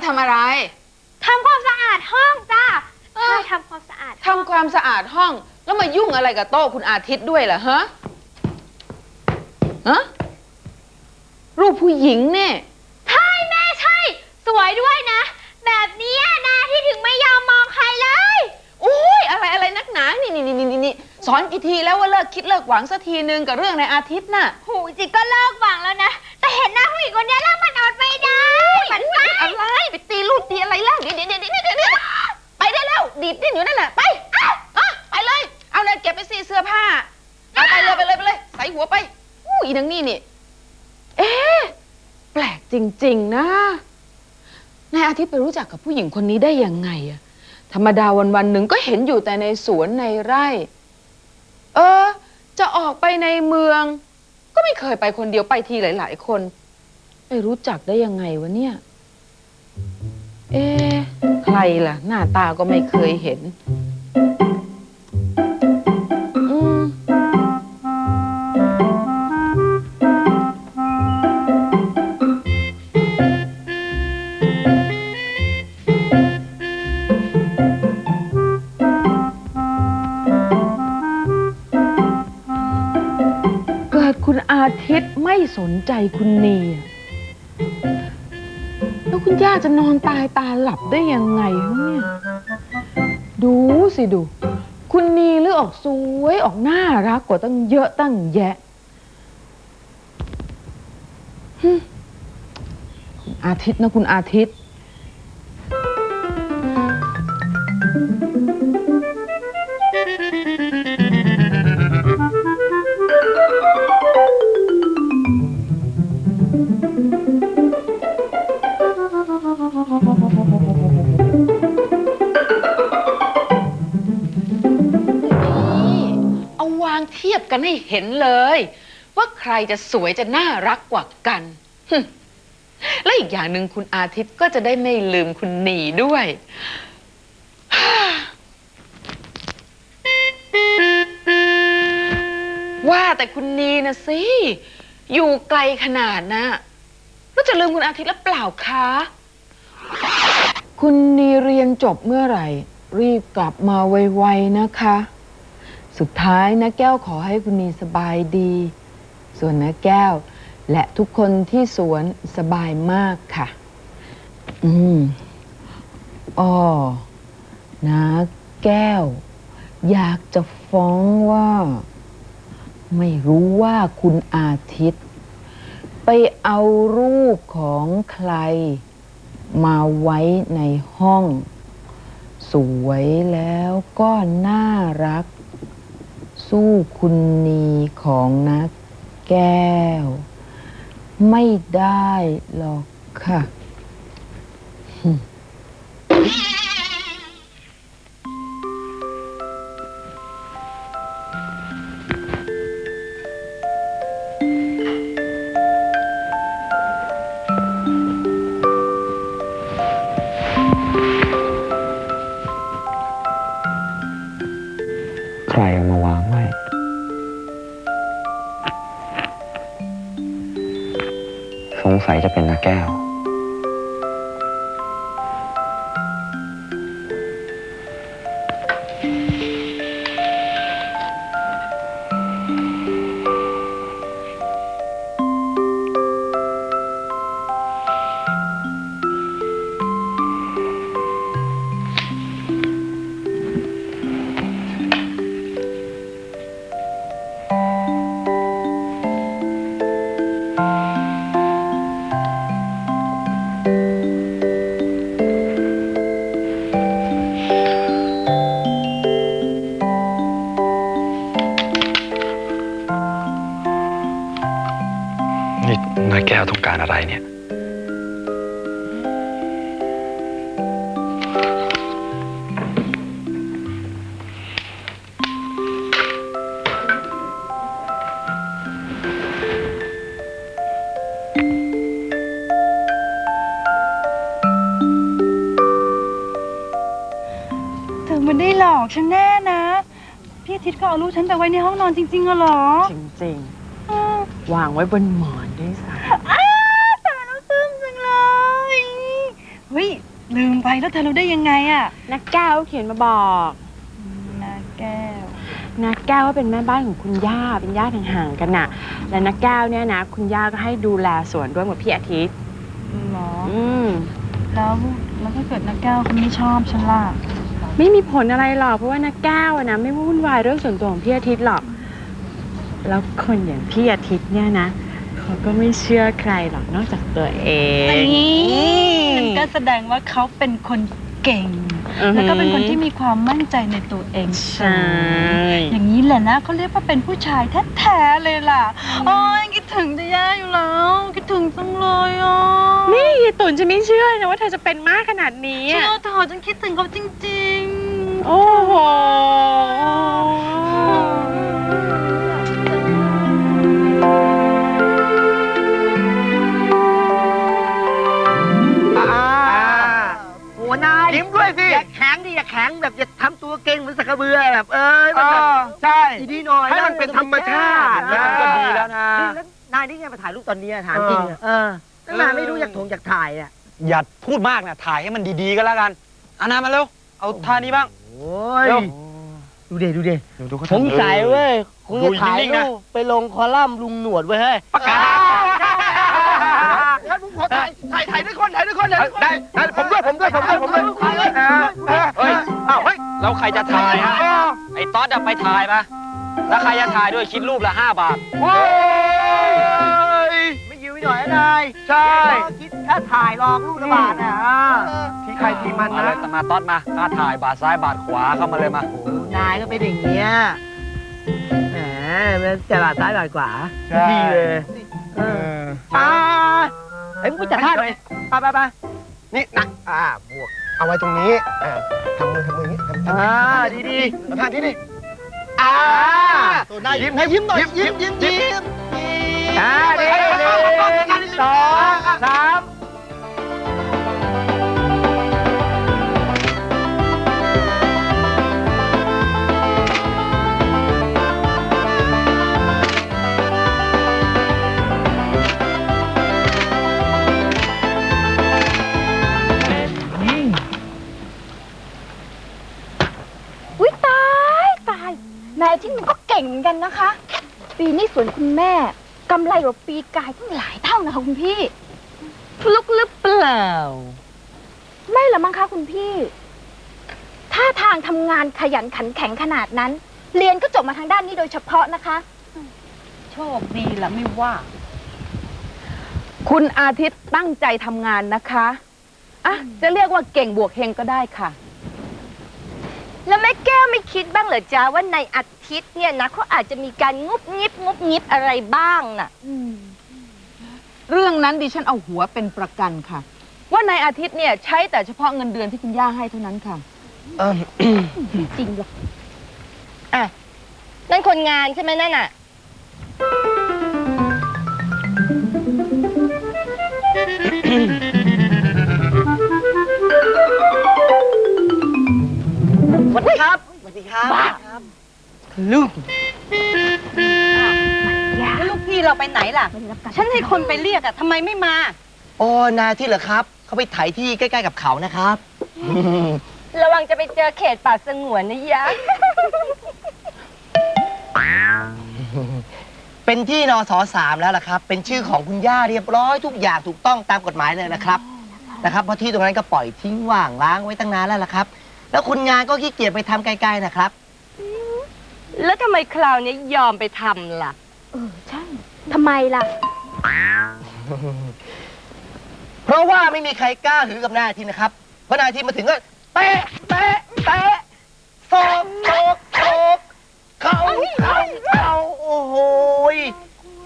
มว่าทำอะไร ทำความสะอาดห้องจ้าใช่ทำความสะอาด ทำความสะอาดห้อง แล้วมายุ่งอะไรกับโต๊ะคุณอาทิตย์ด้วยล่ะฮะฮะรูปผู้หญิงเนี่ยใช่แม่ใช่ สวยด้วยนะ แบบเนี้ยนะที่ถึงไม่ยอมมองใครเลย อุ้ยอะไรอะไรนักหนานี่นี่นี่นี่นี่สอนกี่ทีแล้วว่าเลิกคิดเลิกหวังสักทีนึงกับเรื่องในอาทิตย์น่ะ หูจิก็เลิกหวังแล้วนะ แต่เห็นหน้าผู้หญิงคนเนี้ยแล้วมันอดไม่ได้ มันไส้อะไรไป อู้อีนังนี่นี่ เอ๊ะแปลกจริง ๆ นะนายอาทิตย์ไปรู้จักกับผู้หญิงคนนี้ได้ยังไงอะธรรมดาวันวันๆหนึ่งก็เห็นอยู่แต่ในสวนในไร่ เออ จะออกไปในเมือง ก็ไม่เคยไปคนเดียวไปทีหลาย ๆ คน ไปรู้จักได้ยังไงวะเนี่ย เอ๊ะใครล่ะ หน้าตาก็ไม่เคยเห็น คุณอาทิตย์ไม่สนใจคุณนีอะแล้วคุณย่าจะนอนตายตาหลับได้ยังไงฮะเนี่ย ดูสิดู คุณนีหรือออกสวยออกน่ารักกว่าตั้งเยอะตั้งแยะฮึคุณอาทิตย์นะคุณอาทิตย์ ให้เห็นเลย ว่าใครจะสวยจะน่ารักกว่ากันหึและอีกอย่างหนึ่งคุณอาทิตย์ก็จะได้ไม่ลืมคุณหนีด้วย ว่าแต่คุณนีนะสิ อยู่ไกลขนาดนะแล้วจะลืมคุณอาทิตย์แล้วเปล่าคะคุณนีเรียนจบเมื่อไหร่ รีบกลับมาไวๆนะคะ สุดท้ายนะแก้วขอให้คุณนีสบายดี ส่วนนะแก้ว และทุกคนที่สวนสบายมากค่ะ อืมอ๋อนะแก้ว อยากจะฟ้องว่า ไม่รู้ว่าคุณอาทิตย์ ไปเอารูปของใคร มาไว้ในห้อง สวยแล้วก็น่ารัก สู้คุณนีของนักแก้ว ไม่ได้หรอกค่ะ ใครเอามาวาง งสัยจะเป็นนาแก้ว นี่นาแก้วต้องการอะไรเนี่ย เธอไม่ได้หลอกฉันแน่นะ พี่อาทิตย์ก็เอาลูกฉันไปไว้ในห้องนอนจริงๆอะเหรอ จริงๆ วางไว้บนหมอนด้วยซ้อ้าวตายแล้วซึ้งจังเลยเฮ้ยลืมไปแล้วเธอรู้ได้ยังไงอะนักแก้วเขียนมาบอกนาแก้ว นักแก้วว่าเป็นแม่บ้านของคุณย่าเป็นญาติห่างๆกันน่ะ และนักแก้วเนี่ยนะคุณย่าก็ให้ดูแลสวนร่วมกับพี่อาทิตย์ หรอ อืม แล้วแล้วถ้าเกิดนาแก้วเขาไม่ชอบฉันล่ะ ไม่มีผลอะไรหรอกเพราะว่านักแก้วอะนะไม่วุ่นวายเรื่องส่วนตัวของพี่อาทิตย์หรอก แล้วคนอย่างพี่อาทิตย์เนี่ยนะ เขาก็ไม่เชื่อใครหรอกนอกจากตัวเองนั่นก็แสดงว่าเขาเป็นคนเก่ง อือหือ แล้วก็เป็นคนที่มีความมั่นใจในตัวเองสูใช่งอย่างนี้แหละนะเขาเรียกว่าเป็นผู้ชายแท้ๆเลยล่ะโอ้ยคิดถึงจะแย่อยู่แล้ว คิดถึงจังเลยอะนี่ยายตุ่นจะไม่เชื่อนะว่าเธอจะเป็นมากขนาดนี้เชื่อะอเธอฉันคิดถึงเขาจริงโอ้โหหั สิอย่าแข็งดิอย่าแข็งแบบอย่าทำตัวเก่งเหมือนสักกระเบือแบบเอ้ยมันแบบใช่ดีๆหน่อยให้มันเป็นธรรมชาตินะก็ดีแล้วนะนี่แล้วนายนี่ไงมาถ่ายรูปตอนนี้อะถามจริงอะเออตั้งนานไม่รู้อยากถงอยากถ่ายอะอย่าพูดมากนะถ่ายให้มันดีๆก็แล้วกันอานามาเร็วเอาท่านี้บ้างโอ้ยเร็ว ดูเดดูเดดูดูเขาสงสัยเว้ยคงจะถ่ายนิ่งๆนะ รูปไปลงคอลัมน์ลุงหนวดไว้เฮ้ยประกาศงั้นผมขอถ่ายถ่ายถ่ายด้วยคนถ่ายด้วยคนเลยได้ได้ผมด้วยผมด้วยผมด้วยผมด้วย แล้วใครจะถ่ายฮะ ไอ้ต๊อดอะไปถ่ายมาแล้วใครจะถ่ายด้วยคิดรูปละห้าบาท โอ้ยไม่ยืมไม่หน่อยนะนายใช่ คิดค่าถ่ายรองรูปละบาทอะอ่าที่ใครที่มันนะมาต๊อดมาค่าถ่ายบาทซ้ายบาทขวาเข้ามาเลยมาโอ้นายก็เป็นอย่างเงี้ย แหมมันจะบาดซ้ายบาดขวาใช่ ดีเลยเอออ่าเฮ้ยมึงไปจัดท่าหน่อยไปไปไปนี่นะอ่าบวก เอาไว้ตรงนี้อ่าทำมือทำมืออย่างนี้ทำอ่าดีดีทำท่าที่นี่อ่าตัวหน้ายิ้มให้ยิ้มหน่อยยิ้มยิ้มยิ้มยิ้มอ่าดีหนึ่งสองสาม วนคุณแม่กำไรกว่าปีกายตั้งหลายเท่านะคะคุณพี่ฟลุกหรือเปล่า ไม่ละมั้งคะคุณพี่ท่าทางทำงานขยันขันแข็งขนาดนั้น เรียนก็จบมาทางด้านนี้โดยเฉพาะนะคะ โชคดีละไม่ว่าำคุณอาทิตย์ตั้งใจทำงานนะคะ อะ จะเรียกว่าเก่งบวกเฮงก็ได้ค่ะ แล้วแม่แก้วไม่คิดบ้างเหรอจ๊ะว่าในอาทิตย์เนี่ยนะเขาอาจจะมีการงุบงิบงุบงิบอะไรบ้างน่ะ เรื่องนั้นดิฉันเอาหัวเป็นประกันค่ะ ว่านายอาทิตย์เนี่ยใช้แต่เฉพาะเงินเดือนที่คุณย่าให้เท่านั้นค่ะจริงหรออะ นั่นคนงานใช่ไหมนั่นอะส วัสดีครับ สวัสดีครับครับลูกแล้วลูกพี่เราไปไหนล่ะ ฉันให้คนไปเรียกอะทำไมไม่มา โอ้นายที่เหรอครับ เขาไปถ่ายที่ใกล้ๆกับเขานะครับ ระวังจะไปเจอเขตป่าสงวนนะยะ เป็นที่นสสามแล้วล่ะครับ เป็นชื่อของคุณย่าเรียบร้อยทุกอย่างถูกต้องตามกฎหมายเลยนะครับ นะครับ เพราะที่ตรงนั้นก็ปล่อยทิ้งว่างล้างไว้ตั้งนานแล้วล่ะครับ แล้วคุณงานก็ขี้เกียจไปทำไกลๆนะครับ แล้วทำไมคราวนี้ยอมไปทำล่ะ เออใช่ทำไมล่ะ เพราะว่าไม่มีใครกล้าหือกับนายอาทิตย์นะครับเพราะนายอาทิตย์มาถึงก็เตะเตะเตะโศกโศกโศกเขาเขาเขาโอ้โหย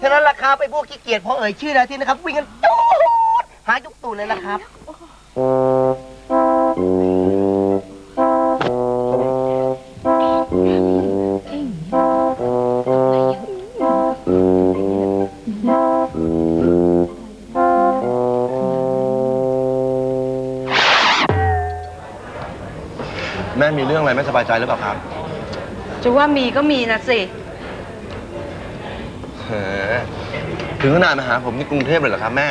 ฉะนั้นราคาไปพวกขี้เกียจพอเอ่ยชื่อนายอาทิตย์นะครับ วิ่งกันจูดหายจุกตูนเลยนะครับแองอะไรไม่สบายใจหรือเปล่าครับจะว่ามีก็มีนะสิ เฮ้อถึงขนาดมาหาผมที่กรุงเทพเลยเหรอครับแม่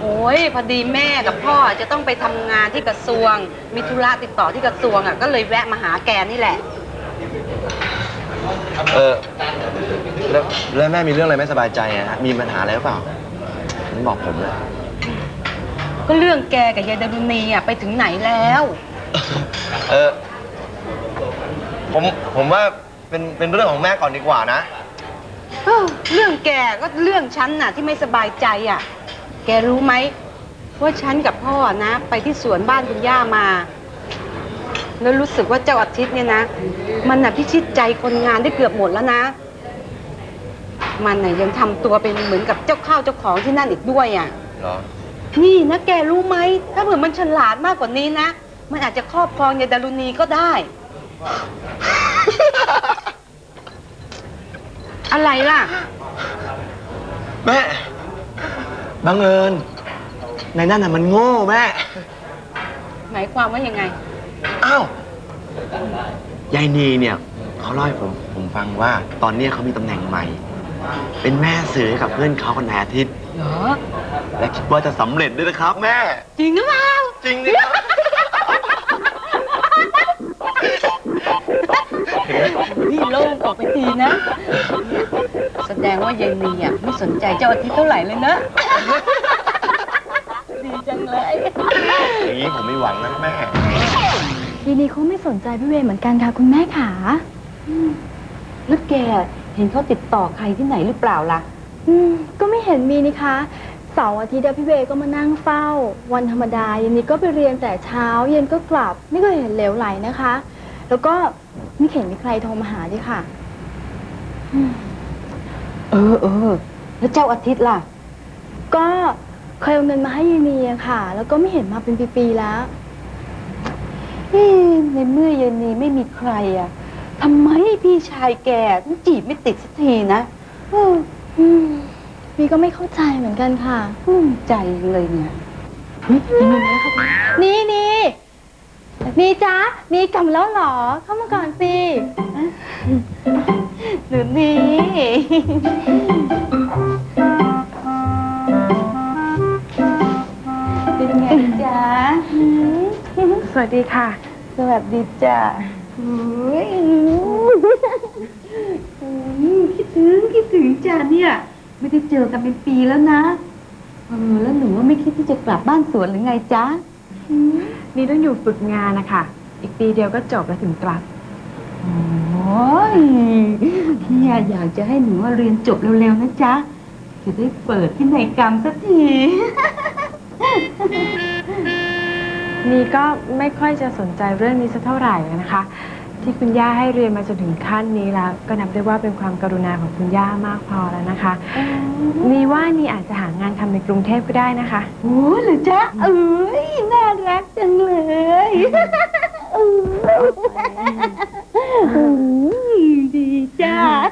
โอ้ยพอดีแม่กับพ่อจะต้องไปทำงานที่กระทรวง มีธุระติดต่อที่กระทรวงอะก็เลยแวะมาหาแกนี่แหละ เออแล้วแล้วแม่มีเรื่องอะไรไม่สบายใจอะฮะมีปัญหาอะไรหรือเปล่าไม่บอกผมเลยก็เรื่องแกกับยายดารุณีอะไปถึงไหนแล้ว เออ ผมผมว่าเป็นเป็นเรื่องของแม่ก่อนดีกว่านะ เอ้อเรื่องแกก็เรื่องฉันน่ะที่ไม่สบายใจอะ แกรู้ไหมว่าฉันกับพ่อนะ ไปที่สวนบ้านคุณย่ามา แล้วรู้สึกว่าเจ้าอาทิตย์เนี่ยนะ มันน่ะพิชิตใจคนงานได้เกือบหมดแล้วนะ มันน่ะยังทำตัวเป็นเหมือนกับเจ้าข้าวเจ้าของที่นั่นอีกด้วยอะ เหรอ นี่นะแกรู้ไหม ถ้าเผื่อมันฉลาดมากกว่านี้นะ มันอาจจะครอบครองยายดารุณีก็ได้ อะไรล่ะ แม่บังเอิญในนั่นน่ะมันโง่แม่ หมายความว่ายังไง อ้าวยายนีเนี่ยเขาเล่าให้ผมผมฟังว่าตอนเนี้ยเขามีตำแหน่งใหม่ เป็นแม่สื่อให้กับเพื่อนเขาคนนายอาทิตย์ เหรอ และคิดว่าจะสำเร็จด้วยนะครับแม่ จริงหรือเปล่า ว่ายายนีอะไม่สนใจเจ้าอาทิตย์เท่าไหร่เลยนะ ดีจังเลย อย่างนี้ผมไม่หวังนะแม่ทีนี้เขาไม่สนใจพี่เวย์เหมือนกันค่ะคุณแม่ขาแล้วแกเห็นเขาติดต่อใครที่ไหนหรือเปล่าล่ะ อืมก็ไม่เห็นมีนี่คะเสาร์อาทิตย์อะพี่เวย์ก็มานั่งเฝ้า วันธรรมดาเย็นนี้ก็ไปเรียนแต่เช้า เย็นก็กลับ ไม่เคยเห็นเหลวไหลนะคะ แล้วก็ไม่เห็นมีใครโทรมาหาดิค่ะ เออเออแล้วเจ้าอาทิตย์ล่ะ ก็เคยเอาเงินมาให้ยีนีอะค่ะ แล้วก็ไม่เห็นมาเป็นปีๆแล้ว เอ๊ะในเมื่อเย็นนี้ไม่มีใครอะทำไมพี่ชายแกถึงจีบไม่ติดสักทีนะเอออืมมีก็ไม่เข้าใจเหมือนกันค่ะ กลุ้มใจเลยเนี่ยนี่นี่นี่จ๊ะนี่กลับมาแล้วเหรอ เข้ามาก่อนสิ หรือนี่ เป็นไงจ๊ะสวัสดีค่ะ สวัสดีจ้ะอุ๊ยอืมคิดถึงคิดถึงจ้ะเนี่ย ไม่ได้เจอกันเป็นปีแล้วนะ เออ แล้วหนูว่าไม่คิดที่จะกลับบ้านสวนหรือไงจ๊ะนี่ต้องอยู่ฝึกงานนะคะ อีกปีเดียวก็จบแล้วถึงกลับโอ้ ยเนี่ยอยากจะให้หนูว่าเรียนจบเร็วๆนะจ๊ะ จะได้เปิดพินัยกรรมสักที นี่ก็ไม่ค่อยจะสนใจเรื่องนี้สักเท่าไหร่นะคะ ที่คุณย่าให้เรียนมาจนถึงขั้นนี้แล้ว ก็นับได้ว่าเป็นความกรุณาของคุณย่ามากพอแล้วนะคะ นี่ว่านี่อาจจะหางานทำในกรุงเทพก็ได้นะคะ โอ้เหรือจ๊ะเอ้ยน่ารักจังเลยอื 嗯嗯嗯底下